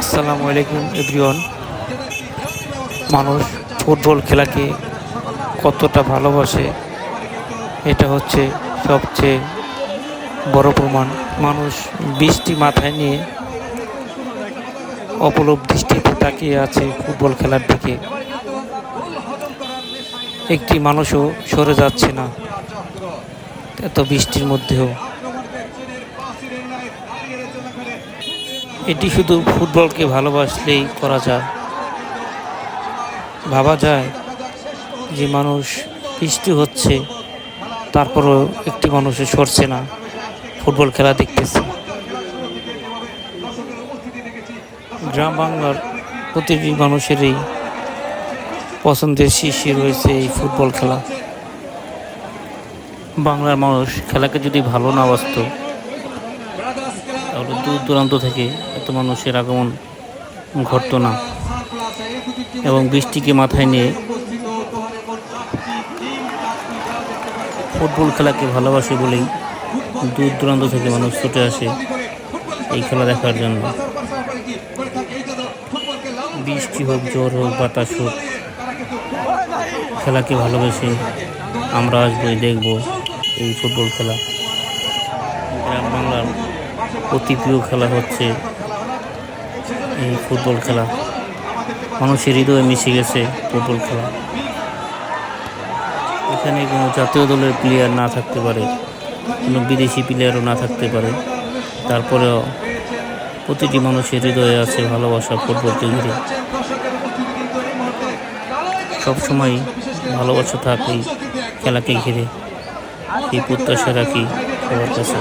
আসসালামু আলাইকুম, এভরিওয়ান। মানুষ ফুটবল খেলাকে কতটা ভালোবাসে, এটা হচ্ছে সবচেয়ে বড় প্রমাণ। মানুষ বৃষ্টি মাথায় নিয়ে অপলব দৃষ্টিতে তাকিয়ে আছে ফুটবল খেলার দিকে। একটি মানুষও সরে যাচ্ছে না, এত বৃষ্টির মধ্যেও। এটি শুধু ফুটবলকে ভালোবাসলেই করা যায়, ভাবা যায় যে মানুষ বৃষ্টি হচ্ছে, তারপরও একটি মানুষও সরছে না, ফুটবল খেলা দেখতেছে। গ্রাম বাংলার প্রতিটি মানুষেরই পছন্দের শীর্ষে রয়েছে এই ফুটবল খেলা। বাংলার মানুষ খেলাকে যদি ভালো না বাসত দূর দূরান্ত থেকে এত মানুষের আগমন ঘটতো না। এবং বৃষ্টিকে মাথায় নিয়ে ফুটবল খেলাকে ভালোবাসে বলেই দূর দূরান্ত থেকে মানুষ ছুটে আসে এই খেলা দেখার জন্য। বৃষ্টি হোক, জ্বর হোক, বাতাস হোক, খেলাকে ভালোবেসে আমরা আসব, দেখব এই ফুটবল খেলা। গ্রাম বাংলার অতি প্রিয় খেলা হচ্ছে এই ফুটবল খেলা। মানুষের হৃদয়ে মিশে গেছে ফুটবল খেলা। এখানে কোনো জাতীয় দলের প্লেয়ার না থাকতে পারে, কোনো বিদেশি প্লেয়ারও না থাকতে পারে। তারপরেও প্রতিটি মানুষের হৃদয়ে আছে ভালোবাসা ফুটবলকে ঘিরে সবসময় ভালোবাসা থাকে খেলাকে ঘিরে, এই প্রত্যাশা রাখি সবার কাছে।